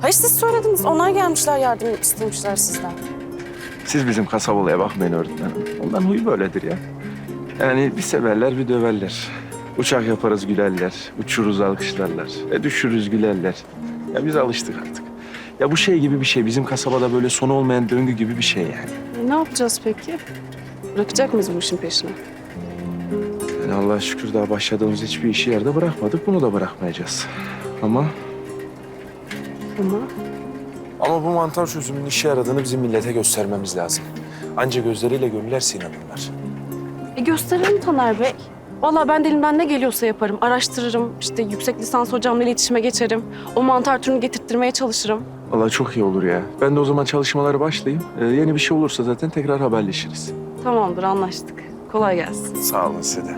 Hayır siz söylediniz. Onlar gelmişler yardım istemişler sizden. Siz bizim kasabalıya bakmayın öğretmenim. Ondan huyu böyledir ya. Yani bir severler bir döverler. Uçak yaparız gülerler. Uçuruz alkışlarlar. E düşürürüz gülerler. Ya biz alıştık artık. Ya bu şey gibi bir şey. Bizim kasabada böyle sonu olmayan döngü gibi bir şey yani. E, ne yapacağız peki? Bırakacak mıyız bu işin peşini? Yani Allah'a şükür daha başladığımız hiçbir işi yerde bırakmadık. Bunu da bırakmayacağız. Ama Ama Ama bu mantar çözümünün işe yaradığını bizim millete göstermemiz lazım. Anca gözleriyle görürlerse inanırlar. e, gösterelim Taner Bey. Vallahi ben de elimden ne geliyorsa yaparım. Araştırırım. İşte yüksek lisans hocamla iletişime geçerim. O mantar türünü getirttirmeye çalışırım. vallahi çok iyi olur ya. Ben de o zaman çalışmalara başlayayım. Ee, yeni bir şey olursa zaten tekrar haberleşiriz. Tamamdır anlaştık. Kolay gelsin. Sağ olun size de.